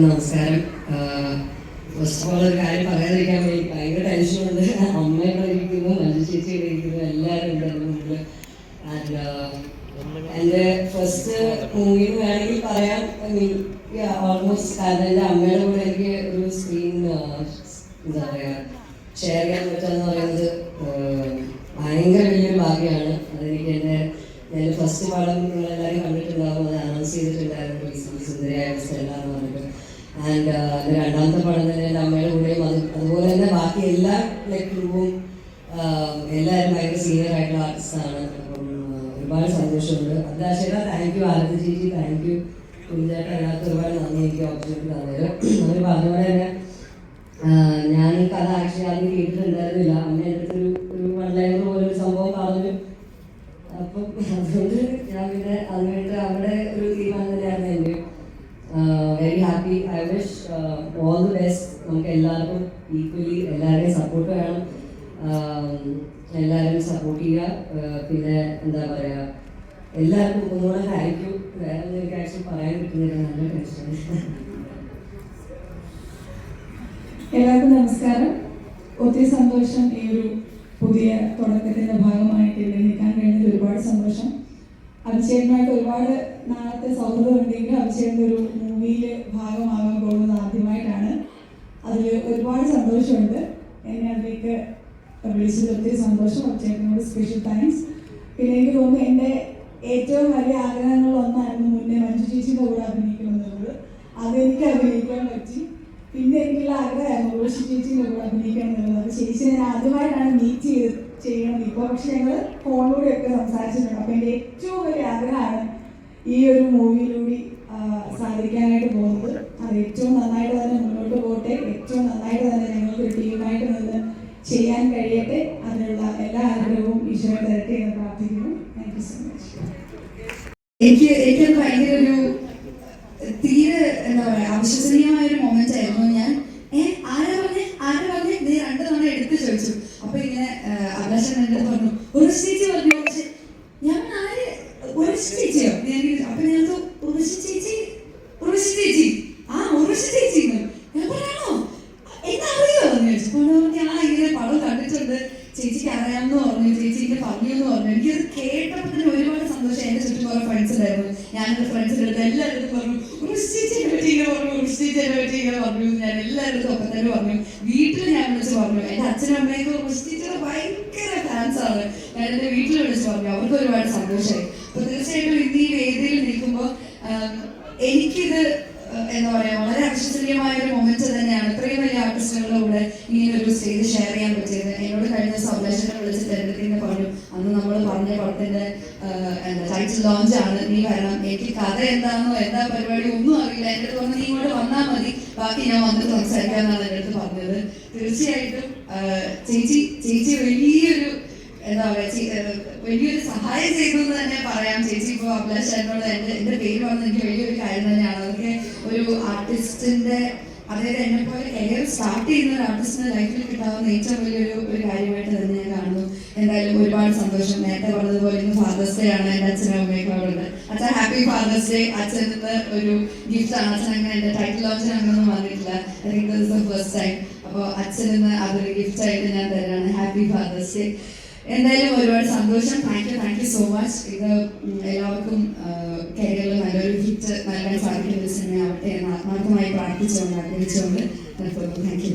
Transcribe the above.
നമസ്കാരം. First of all ഒരു കാര്യം പറയാതിരിക്കാൻ വേണ്ടി ഭയങ്കര ടെൻഷനുണ്ട് അമ്മ ഇവിടെ ഇരിക്കുന്നു മഞ്ജു ചേച്ചി ഇവിടെ ഇരിക്കുന്നു എല്ലാവരും ഉണ്ടായിരുന്നു മുമ്പിൽ ആൻഡ് എന്റെ ഫസ്റ്റ് മൂവി വേണമെങ്കിൽ പറയാം. ഓൾമോസ്റ്റ് എന്റെ അമ്മയുടെ കൂടെ എനിക്ക് ഒരു സ്ക്രീൻ എന്താ പറയുക ഷെയർ ചെയ്യാൻ പറ്റുക പറയുന്നത് ഭയങ്കര വലിയൊരു ഭാഗ്യമാണ്. അതെനിക്ക് എന്റെ ഞാൻ ഫസ്റ്റ് പടം നിങ്ങളെല്ലാവരും കണ്ടിട്ടുണ്ടാകും അത് അനൗൺസ് ചെയ്തിട്ടുണ്ടായിരുന്നു. സുന്ദരിയായ അവസ്ഥ എന്ന് പറഞ്ഞിട്ട്. ആൻഡ് രണ്ടാമത്തെ പടം തന്നെ എന്റെ അമ്മയുടെ കൂടെയും അത് അതുപോലെ തന്നെ ബാക്കി എല്ലാ ക്രൂവും എല്ലാവരും ഭയങ്കര സീനിയർ ആയിട്ടുള്ള ആർട്ടിസ്റ്റാണ് അപ്പം ഒരുപാട് സന്തോഷമുണ്ട്. അഭിലാഷേട്ടാ താങ്ക് യു ആരതി ചേച്ചി താങ്ക് യു കുഞ്ഞേട്ട അതിനകത്ത് ഒരുപാട് നന്ദി. എനിക്ക് ഓപ്പർച്യൂണിറ്റി തന്നേരും അവർ പറഞ്ഞ പോലെ തന്നെ ഞാൻ ഈ കഥ ആക്ച്വലി ആദ്യം കേട്ടിട്ടുണ്ടായിരുന്നില്ല. അമ്മ എന്റെ ഒരു ഒരു പോലൊരു ലൈനർ പോലെ ഒരു സംഭവം പറഞ്ഞു അപ്പം അതുകൊണ്ട് ഞാൻ പിന്നെ അതിനായിട്ട് അവിടെ ഒരു തീരുമാനം തന്നെയായിരുന്നു എന്റെ. Very happy I wish all the best നമുക്ക് എല്ലാവർക്കും ഈക്വലി എല്ലാവരുടെയും സപ്പോർട്ട് വേണം. എല്ലാവരെയും എല്ലാവരും സപ്പോർട്ട് ചെയ്യുക. ആഹ് പിന്നെ എന്താ പറയുക എല്ലാവർക്കും ഒന്നുകൂടെ താങ്ക് വേറെ എന്തെങ്കിലും ആക്ച്വലി പറയാൻ പറ്റുന്നില്ല. നല്ല ടെൻഷൻ. എല്ലാവർക്കും നമസ്കാരം. ഒത്തിരി സന്തോഷം ഈ ഒരു പുതിയ തുടക്കത്തിന്റെ ഭാഗമായിട്ട് നിൽക്കാൻ കഴിഞ്ഞതിൽ ഒരുപാട് സന്തോഷം. അഭിഷേകമായിട്ട് ഒരുപാട് നാളത്തെ സൗഹൃദം ഉണ്ടെങ്കിൽ അഭിഷേകന്റെ ഒരു മൂവിയിൽ ഭാഗമാകാൻ പോകുന്നത് ആദ്യമായിട്ടാണ്. അതിൽ ഒരുപാട് സന്തോഷമുണ്ട്. എന്നെ അതിലേക്ക് വിളിച്ചത് ഒത്തിരി സന്തോഷം അഭിഷേകനോട് സ്പെഷ്യൽ താങ്ക്സ് പിന്നെ എനിക്ക് തോന്നുന്നു എന്റെ ഏറ്റവും വലിയ ആഗ്രഹങ്ങളിൽ ഒന്നായിരുന്നു മുന്നേ മഞ്ജു ചേച്ചിയുടെ കൂടെ അഭിനയിക്കണമെന്നുള്ളത് അതെനിക്ക് അഭിനയിക്കാൻ പറ്റി. പിന്നെ എനിക്കുള്ള ആഗ്രഹമായിരുന്നു ഉഷി ചേച്ചിയുടെ കൂടെ അഭിനയിക്കണം എന്നുള്ളത്. ചേച്ചി ഞാൻ ആദ്യമായിട്ടാണ് മീറ്റ് ചെയ്ത് ചെയ്യണം. ഇപ്പോൾ പക്ഷെ ഞങ്ങൾ ഫോണിലൂടെയൊക്കെ സംസാരിച്ചിട്ടുണ്ട്. അപ്പോൾ എന്റെ ഏറ്റവും വലിയ ആഗ്രഹമാണ് ഈ ഒരു മൂവിയിലൂടെ സാധിക്കാനായിട്ട് പോകുന്നത്. അത് ഏറ്റവും നന്നായിട്ട് തന്നെ മുന്നോട്ട് പോകട്ടെ. ഏറ്റവും നന്നായിട്ട് തന്നെ ഞങ്ങൾക്ക് ടീമായിട്ട് നിന്ന് ചെയ്യാൻ കഴിയട്ടെ. അതിനുള്ള എല്ലാ ആഗ്രഹവും ഈശ്വരൻ തരട്ടെ എന്ന് പ്രാർത്ഥിക്കുന്നു. താങ്ക് യു സോ മച്ച് എനിക്ക് ഏറ്റവും ഭയങ്കര ഒരു തീരെ എന്താ പറയാ അവിശ്വസനീയമായ ഒരു മൊമെന്റ് ആയിരുന്നു ഞാൻ ഏ ആരാ പറഞ്ഞേ ആരാ പറഞ്ഞേ നീ രണ്ടു തവണ എടുത്ത് ചോദിച്ചു അപ്പൊ ഇങ്ങനെ അഭിലാഷൻ എന്റെ അടുത്ത് പറഞ്ഞു ഒരു ചേച്ചി ഞാൻ ആര് ഒരു ചേച്ചിയോ അപ്പൊ ഞാൻ ഒരു ചേച്ചി ഒരു ചേച്ചി. ആ ഒരു ചേച്ചി ഞാൻ പറയാണോ എന്താ അറിയോ പറഞ്ഞു ആ ഇങ്ങനെ പടം കണ്ടിട്ടുണ്ട്. ചേച്ചിക്ക് അറിയാമെന്ന് പറഞ്ഞു ചേച്ചി ഇങ്ങനെ പറഞ്ഞു എന്ന് പറഞ്ഞു. എനിക്കത് കേട്ടപ്പോൾ ഒരുപാട് സന്തോഷം. എന്റെ ചുറ്റും കുറെ ഫ്രണ്ട്സ് ഉണ്ടായിരുന്നു. എന്റെ ഫ്രണ്ട്സിന്റെ അടുത്ത് എല്ലാവരും പറഞ്ഞു ഉറുശി ചേച്ചിയെ പറ്റി ഇങ്ങനെ പറഞ്ഞു ഉറുശി ചേച്ചിയെ പറ്റി ഇങ്ങനെ പറഞ്ഞു ഞാൻ എല്ലാവരും ഒപ്പം തന്നെ പറഞ്ഞു. വീട്ടിൽ ഞാൻ വിളിച്ച് പറഞ്ഞു എന്റെ അച്ഛനും അമ്മയൊക്കെ ഒരു ചേച്ചിയുടെ ഭയങ്കര ആണ് ഞാൻ എന്റെ വീട്ടിൽ വിളിച്ച് പറഞ്ഞു. അവർക്ക് ഒരുപാട് സന്തോഷമായി. അപ്പൊ തീർച്ചയായിട്ടും ഇന്ന് ഈ വേദിയിൽ നിൽക്കുമ്പോൾ എനിക്കിത് എന്താ പറയാ വളരെ അവിശ്വസനീയമായ ഒരു മൊമെന്റ് തന്നെയാണ്. ഇത്രയും വലിയ ആർട്ടിസ്റ്റുകളുടെ കൂടെ ഇങ്ങനെ ഒരു സ്റ്റേജ് ഷെയർ ചെയ്യാൻ പറ്റിയത്. എന്നോട് കഴിഞ്ഞ സന്ദേശങ്ങൾ വിളിച്ച് എന്റെ പറഞ്ഞു അന്ന് നമ്മൾ പറഞ്ഞ പടത്തിന്റെ ടൈറ്റിൽ ലോഞ്ച് ആണ്. നീ വരണം. എനിക്ക് കഥ എന്താണെന്നോ എന്താ പരിപാടി ഒന്നും അറിയില്ല. എന്റെ അടുത്ത് നീ ഇങ്ങോട്ട് വന്നാൽ മതി. ബാക്കി ഞാൻ വന്നിട്ട് സംസാരിക്കാമെന്നാണ് എന്റെ അടുത്ത് പറഞ്ഞത്. തീർച്ചയായിട്ടും ചേച്ചി ചേച്ചി വലിയൊരു എന്താ പറയുക വലിയൊരു സഹായം ചെയ്തു എന്ന് തന്നെ പറയാം. ചേച്ചി ഇപ്പോൾ അഭിലാഷ് എന്നോട് എന്റെ എന്റെ പേര് വന്ന് എനിക്ക് വലിയൊരു കാര്യം തന്നെയാണ്. അതൊക്കെ ഒരു ആർട്ടിസ്റ്റിന്റെ അതായത് എന്നെ പോലെ കരിയർ സ്റ്റാർട്ട് ചെയ്യുന്ന ഒരു ആർട്ടിസ്റ്റിന്റെ ലൈഫിൽ കിട്ടാവുന്ന ഏറ്റവും വലിയൊരു ഒരു കാര്യമായിട്ട് തന്നെ ഞാൻ കാണുന്നു. എന്തായാലും ഒരുപാട് സന്തോഷം. നേരത്തെ പറഞ്ഞതുപോലെ ഇന്ന് ഫാദേഴ്സ് ഡേ ആണ് എന്റെ അച്ഛനും അമ്മയൊക്കെ അവിടെ അച്ഛൻ ഹാപ്പി ഫാദേഴ്സ് ഡേ അച്ഛൻ നിന്ന് ഒരു ഗിഫ്റ്റ് ആണ്. അച്ഛൻ അങ്ങനെ എന്റെ ടൈറ്റിൽ ലോഞ്ചിന് അങ്ങനെയൊന്നും വന്നിട്ടില്ല I think this first time അപ്പോൾ അച്ഛൻ നിന്ന് അതൊരു ഗിഫ്റ്റ് ആയിട്ട് ഞാൻ തരാണ്. ഹാപ്പി ഫാദേഴ്സ് ഡേ എന്തായാലും ഒരുപാട് സന്തോഷം. Thank you thank you so much ഇത് എല്ലാവർക്കും കേരളം നല്ലൊരു ഹിറ്റ് നൽകാൻ സാധിക്കുന്ന സിനിമ ആവട്ടെ എന്ന് ആത്മാർത്ഥമായി പ്രാർത്ഥിച്ചുകൊണ്ട് ആഗ്രഹിച്ചുകൊണ്ട് താങ്ക് യു